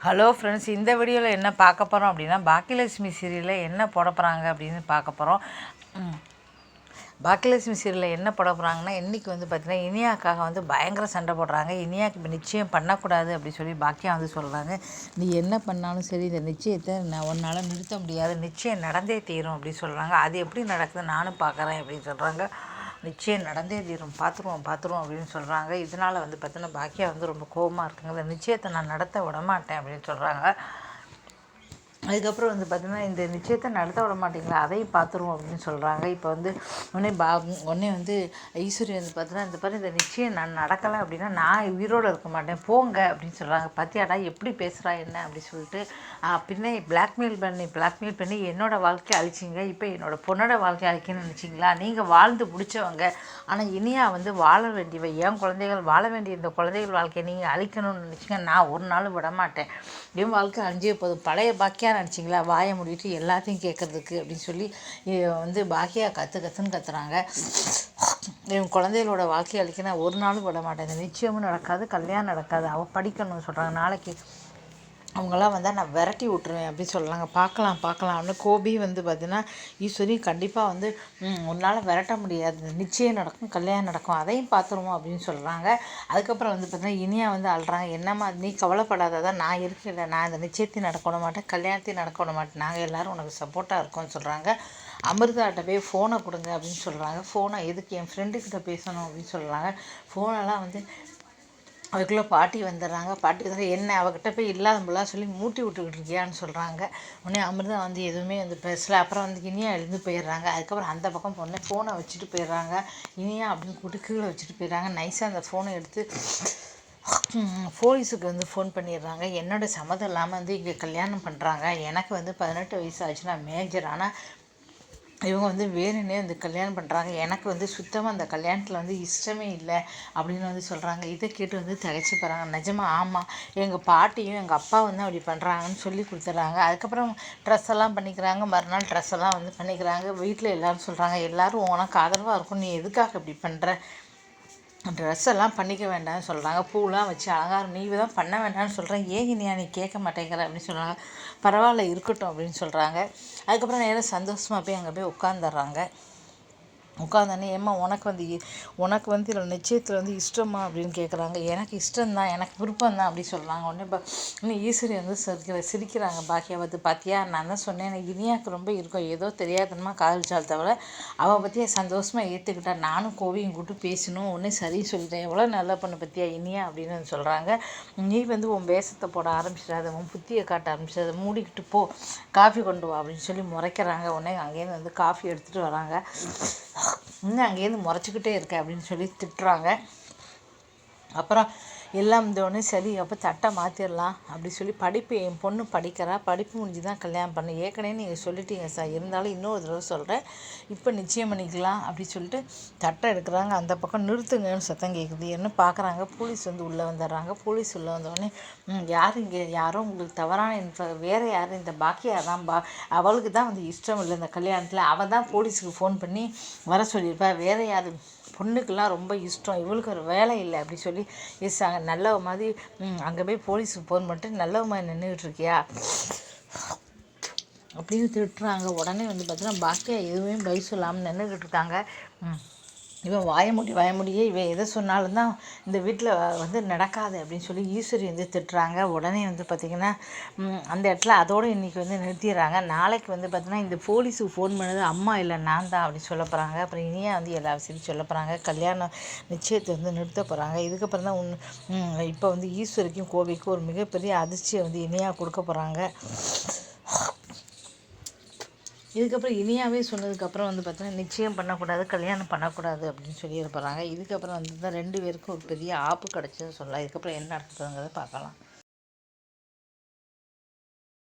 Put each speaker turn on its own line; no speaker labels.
Hello friends இந்த வீடியோவில் என்ன பார்க்க போகிறோம் அப்படின்னா பாக்கியலட்சுமி சீரியலில் என்ன போட போகிறாங்க அப்படின்னு பார்க்க போகிறோம் பாக்கியலட்சுமி சீரியலில் என்ன போட போகிறாங்கன்னா இன்றைக்கி வந்து பார்த்திங்கன்னா இனியாக்காக வந்து பயங்கர சண்டை போடுறாங்க. இனியாக்கு இப்போ நிச்சயம் பண்ணக்கூடாது அப்படின்னு சொல்லி பாக்கியா வந்து சொல்கிறாங்க நீ என்ன பண்ணாலும் சரி இந்த நிச்சயத்தை நான் உன்னால் நிறுத்த முடியாது. நிச்சயம் நடந்தே தீரும் அப்படின்னு சொல்கிறாங்க அது எப்படி நடக்குது நானும் பார்க்குறேன் அப்படின்னு சொல்கிறாங்க நிச்சயம் நடந்தே தீரும். பார்த்துருவோம் பார்த்துருவோம் அப்படின்னு சொல்கிறாங்க இதனால் வந்து பார்த்தீங்கன்னா பாக்கியா வந்து ரொம்ப கோபமாக இருக்குங்க. நிச்சயத்தை நான் நடத்த விட மாட்டேன் அப்படின்னு சொல்கிறாங்க அதுக்கப்புறம் வந்து பார்த்திங்கன்னா இந்த நிச்சயத்தை நடத்த விட மாட்டீங்களா? அதையும் பார்த்துருவோம் அப்படின்னு சொல்கிறாங்க இப்போ வந்து உடனே பா உடனே வந்து ஈஸ்வரி வந்து பார்த்தீங்கன்னா இந்த பாரு இந்த நிச்சயம் நான் நடக்கலை அப்படின்னா நான் உயிரோடு இருக்க மாட்டேன். போங்க அப்படின்னு சொல்கிறாங்க பார்த்தியாடா எப்படி பேசுகிறா என்ன அப்படி சொல்லிட்டு பின்னே பின்ன பிளாக்மெயில் பண்ணி பிளாக்மெயில் பண்ணி என்னோடய வாழ்க்கையை அழிச்சிங்க. இப்போ என்னோடய பொண்ணோட வாழ்க்கையை அழிக்கணும்னு நினச்சிங்களா? நீங்கள் வாழ்ந்து பிடிச்சவங்க ஆனால் இனியா வந்து வாழ வேண்டியவ என் குழந்தைகள் வாழ வேண்டிய இந்த குழந்தைகள் வாழ்க்கையை நீங்கள் அழிக்கணும்னு நினச்சிங்க. நான் ஒரு நாள் விட மாட்டேன் என் வாழ்க்கை அழிஞ்சே போதும். பழைய பாக்கியா நினச்சிங்களா? வாயை மூடிட்டு எல்லாத்தையும் கேட்கறதுக்கு அப்படின்னு சொல்லி வந்து பாக்கியா கற்று கற்றுன்னு கத்துறாங்க. என் குழந்தைகளோட வாழ்க்கையை அழிக்க ஒரு நாளும் விட மாட்டேன் நிச்சயமும் நடக்காது கல்யாணம் நடக்காது. அவள் படிக்கணும்னு சொல்கிறாங்க நாளைக்கு அவங்களாம் வந்தால் நான் விரட்டி விட்ருவேன் அப்படின்னு சொல்கிறாங்க பார்க்கலாம் பார்க்கலாம்னு கோபி வந்து பார்த்தீங்கன்னா ஈஸ்வரி கண்டிப்பாக வந்து உன்னால் விரட்ட முடியாது. நிச்சயம் நடக்கும் கல்யாணம் நடக்கும். அதையும் பார்த்துருவோம் அப்படின்னு சொல்கிறாங்க அதுக்கப்புறம் வந்து பார்த்தீங்கன்னா இனியா வந்து அழுறாங்க. என்னம்மா நீ கவலைப்படாததான் நான் இருக்கல நான் இந்த நிச்சயத்தையும் நடக்க விட மாட்டேன் கல்யாணத்தையும் நடக்க விட மாட்டேன். நாங்கள் எல்லாரும் உனக்கு சப்போர்ட்டாக இருக்கோம்னு சொல்கிறாங்க அமிர்தாட்ட போய் ஃபோனை கொடுங்க அப்படின்னு சொல்கிறாங்க ஃபோனை எதுக்கு? என் ஃப்ரெண்டுக்கிட்ட பேசணும் அப்படின்னு சொல்கிறாங்க ஃபோனெல்லாம் வந்து அதுக்குள்ளே பாட்டி வந்துடுறாங்க. பாட்டி வந்து என்ன அவகிட்ட போய் இல்லாதவங்களாம் சொல்லி மூட்டி விட்டுக்கிட்டு இருக்கியான்னு சொல்கிறாங்க உடனே அமிர்தா வந்து எதுவுமே வந்து பேசல. அப்புறம் வந்து இனியா எழுந்து போயிடுறாங்க. அதுக்கப்புறம் அந்த பக்கம் பொண்ணு ஃபோனை வச்சுட்டு போயிடுறாங்க. இனியா அப்படின்னு கூட்டு கீழே வச்சுட்டு போயிடுறாங்க. நைஸாக அந்த ஃபோனை எடுத்து போலீஸுக்கு வந்து ஃபோன் பண்ணிடுறாங்க. என்னோட சம்மதம் இல்லாமல் வந்து இங்கே கல்யாணம் பண்ணுறாங்க எனக்கு வந்து பதினெட்டு வயசு ஆச்சு நான் மேஜர் ஆனால் இவங்க வந்து வேணும்னே வந்து கல்யாணம் பண்ணுறாங்க எனக்கு வந்து சுத்தமாக அந்த கல்யாணத்தில் வந்து இஷ்டமே இல்லை அப்படின்னு வந்து சொல்கிறாங்க இதை கேட்டு வந்து திகைச்சு போகிறாங்க நிஜமா ஆமாம் எங்கள் பாட்டியும் எங்கள் அப்பா வந்து அப்படி பண்ணுறாங்கன்னு சொல்லி கொடுத்துட்றாங்க அதுக்கப்புறம் ட்ரெஸ் எல்லாம் பண்ணிக்கிறாங்க. மறுநாள் ட்ரெஸ் எல்லாம் வந்து பண்ணிக்கிறாங்க. வீட்டில் எல்லாரும் சொல்கிறாங்க எல்லோரும் உனக்கு ஆதரவாக இருக்கும். நீ எதுக்காக இப்படி பண்ணுற ட்ரெஸ் எல்லாம் பண்ணிக்க வேண்டாம்னு சொல்கிறாங்க பூலாம் வச்சு அலங்காரம் நீ தான் பண்ண வேண்டாம்னு சொல்கிறேன் ஏன் இனியா நீ கேட்க மாட்டேங்கிற அப்படின்னு சொல்கிறாங்க பரவாயில்ல இருக்கட்டும் அப்படின்னு சொல்கிறாங்க அதுக்கப்புறம் நேராக சந்தோஷமாக போய் அங்கே போய் உட்காந்துடுறாங்க உட்காந்தானே ஏம்மா உனக்கு வந்து உனக்கு வந்து இதில் நிச்சயத்தில் வந்து இஷ்டமா? அப்படின்னு கேட்குறாங்க. எனக்கு இஷ்டம்தான் எனக்கு விருப்பம் தான் அப்படி சொல்கிறாங்க உடனே இப்போ இன்னும் ஈஸ்வரி வந்து சிரிக்கிற சிரிக்கிறாங்க பாக்கியா பார்த்து பார்த்தியா நான் தான் சொன்னேன் எனக்கு இனியாக்கு ரொம்ப இருக்கும். ஏதோ தெரியாதனமா காதலிச்சால் தவிர அவள் பற்றியே சந்தோஷமாக ஏற்றுக்கிட்டா நானும் கோவியும் கூப்பிட்டு பேசணும். உடனே சரி சொல்லிட்டேன். எவ்வளோ நல்லா பண்ண பற்றியா இனியா? அப்படின்னு சொல்கிறாங்க நீ வந்து உன் வேஷத்தை போட ஆரம்பிச்சிடாத உன் புத்தியை காட்ட ஆரம்பிச்சிடாத. மூடிக்கிட்டு போ. காஃபி கொண்டு வா அப்படின்னு சொல்லி முறைக்கிறாங்க. உடனே அங்கேருந்து வந்து காஃபி எடுத்துகிட்டு வராங்க. இன்னும் அங்கேருந்து முறைச்சிக்கிட்டே இருக்க அப்படின்னு சொல்லி திட்டுறாங்க. அப்புறம் எல்லாம் இருந்தோடனே சரி அப்போ தட்டை மாற்றிடலாம் அப்படி சொல்லி படிப்பு என் பொண்ணு படிக்கிறா. படிப்பு முடிஞ்சு தான் கல்யாணம் பண்ண. ஏற்கனவே நீங்கள் சொல்லிட்டீங்க சார். இருந்தாலும் இன்னொரு தடவை சொல்கிறேன் இப்போ நிச்சயம் பண்ணிக்கலாம் அப்படி சொல்லிட்டு தட்டை எடுக்கிறாங்க. அந்த பக்கம் நிறுத்துங்கன்னு சத்தம் கேட்குது என்ன பார்க்குறாங்க போலீஸ் வந்து உள்ளே வந்துடுறாங்க. போலீஸ் உள்ளே வந்தோடனே யார் இங்கே? யாரோ உங்களுக்கு தவறான இன்ஃப வேறு யார்? இந்த பாக்கியா தான் பா அவளுக்கு தான் வந்து இஷ்டம் இல்லை இந்த கல்யாணத்தில். அவள் தான் போலீஸுக்கு ஃபோன் பண்ணி வர சொல்லியிருப்பா. வேறு யார்? பொண்ணுக்கெல்லாம் ரொம்ப இஷ்டம். இவளுக்கு ஒரு வேலை இல்லை அப்படி சொல்லி எஸ் அங்கே நல்லவ மாதிரி அங்கே போய் போலீஸுக்கு ஃபோன் பண்ணிட்டு நல்லவ மாதிரி நின்றுக்கிட்டு இருக்கியா? அப்படின்னு திட்டுறாங்க. உடனே வந்து பார்த்தீங்கன்னா பாக்கியா எதுவுமே பதில் சொல்லாமல் நின்றுக்கிட்டு இருக்காங்க. இவன் வாய முடி வாய முடியே இவன் எதை சொன்னாலும் தான் இந்த வீட்டில் வந்து நடக்காது அப்படின்னு சொல்லி ஈஸ்வரி வந்து திட்டுறாங்க. உடனே வந்து பார்த்திங்கன்னா அந்த இடத்துல அதோடு இன்றைக்கி வந்து நிறுத்திடுறாங்க. நாளைக்கு வந்து பார்த்திங்கன்னா இந்த போலீஸுக்கு ஃபோன் பண்ணது அம்மா இல்லை நான் தான் அப்படின்னு சொல்ல போகிறாங்க அப்புறம் இனியா வந்து எல்லா விஷயத்தையும் சொல்ல போகிறாங்க கல்யாணம் நிச்சயத்தை வந்து நிறுத்த போகிறாங்க இதுக்கப்புறம் தான் உன் இப்போ வந்து ஈஸ்வரிக்கும் கோவிக்கும் ஒரு மிகப்பெரிய அதிர்ச்சியை வந்து இனியா கொடுக்க போகிறாங்க இதுக்கப்புறம் இனியாவே சொன்னதுக்கப்புறம் வந்து பார்த்தீங்கன்னா நிச்சயம் பண்ணக்கூடாது கல்யாணம் பண்ணக்கூடாது அப்படின்னு சொல்லி இருப்பாங்க இதுக்கப்புறம் வந்து தான் ரெண்டு பேருக்கும் ஒரு பெரிய ஆப்பு கிடச்சதுன்னு சொல்லலாம். இதுக்கப்புறம் என்ன நடக்குதுங்கிறத பார்க்கலாம்.